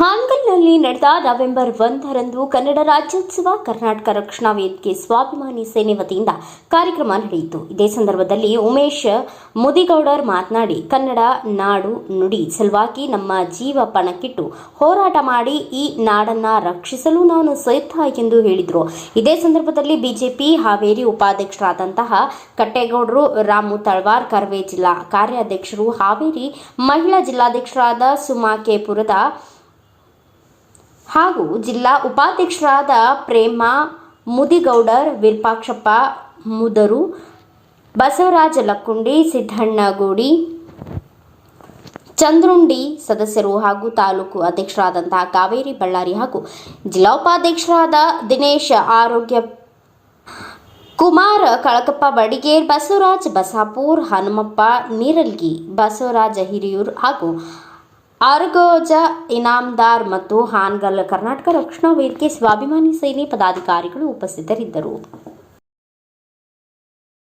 ಬೆಳಗಾವಿಯಲ್ಲಿ ನಡೆದ ನವೆಂಬರ್ ಒಂದರಂದು ಕನ್ನಡ ರಾಜ್ಯೋತ್ಸವ ಕರ್ನಾಟಕ ರಕ್ಷಣಾ ವೇದಿಕೆ ಸ್ವಾಭಿಮಾನಿ ಸೇನೆ ವತಿಯಿಂದ ಕಾರ್ಯಕ್ರಮ ನಡೆಯಿತು. ಇದೇ ಸಂದರ್ಭದಲ್ಲಿ ಉಮೇಶ್ ಮುದಿಗೌಡರ್ ಮಾತನಾಡಿ, ಕನ್ನಡ ನಾಡು ನುಡಿ ಸಲುವಾಗಿ ನಮ್ಮ ಜೀವ ಪಣಕ್ಕಿಟ್ಟು ಹೋರಾಟ ಮಾಡಿ ಈ ನಾಡನ್ನ ರಕ್ಷಿಸಲು ನಾನು ಸಿದ್ಧ ಎಂದು ಹೇಳಿದರು. ಇದೇ ಸಂದರ್ಭದಲ್ಲಿ ಬಿಜೆಪಿ ಹಾವೇರಿ ಉಪಾಧ್ಯಕ್ಷರಾದಂತಹ ಕಟ್ಟೇಗೌಡರು, ರಾಮು ತಳ್ವಾರ್, ಕರ್ವೆ ಜಿಲ್ಲಾ ಕಾರ್ಯಾಧ್ಯಕ್ಷರು, ಹಾವೇರಿ ಮಹಿಳಾ ಜಿಲ್ಲಾಧ್ಯಕ್ಷರಾದ ಸುಮಾ ಕೆಪುರದ ಹಾಗೂ ಜಿಲ್ಲಾ ಉಪಾಧ್ಯಕ್ಷರಾದ ಪ್ರೇಮ ಮುದಿಗೌಡರ್, ವಿರೂಪಾಕ್ಷಪ್ಪ ಮುದರು, ಬಸವರಾಜ ಲಕ್ಕುಂಡಿ ಸಿದ್ದಣ್ಣಗೋಡಿ ಚಂದ್ರುಂಡಿ ಸದಸ್ಯರು ಹಾಗೂ ತಾಲೂಕು ಅಧ್ಯಕ್ಷರಾದಂತಹ ಕಾವೇರಿ ಬಳ್ಳಾರಿ ಹಾಗೂ ಜಿಲ್ಲಾ ಉಪಾಧ್ಯಕ್ಷರಾದ ದಿನೇಶ್ ಆರೋಗ್ಯ, ಕುಮಾರ ಕಳಕಪ್ಪ ಬಡಿಗೇರ್, ಬಸವರಾಜ್ ಬಸಾಪೂರ್, ಹನುಮಪ್ಪ, ನೀರಲ್ಗಿ, ಬಸವರಾಜ ಹಿರಿಯೂರ್ ಹಾಗೂ ಆರ್ಗೋಜ ಇನಾಮ್ದಾರ್ ಮತ್ತು ಹಾನ್ಗಲ್ ಕರ್ನಾಟಕ ರಕ್ಷಣಾ ವೇದಿಕೆ ಸ್ವಾಭಿಮಾನಿ ಸೇನೆ ಪದಾಧಿಕಾರಿಗಳು ಉಪಸ್ಥಿತರಿದ್ದರು.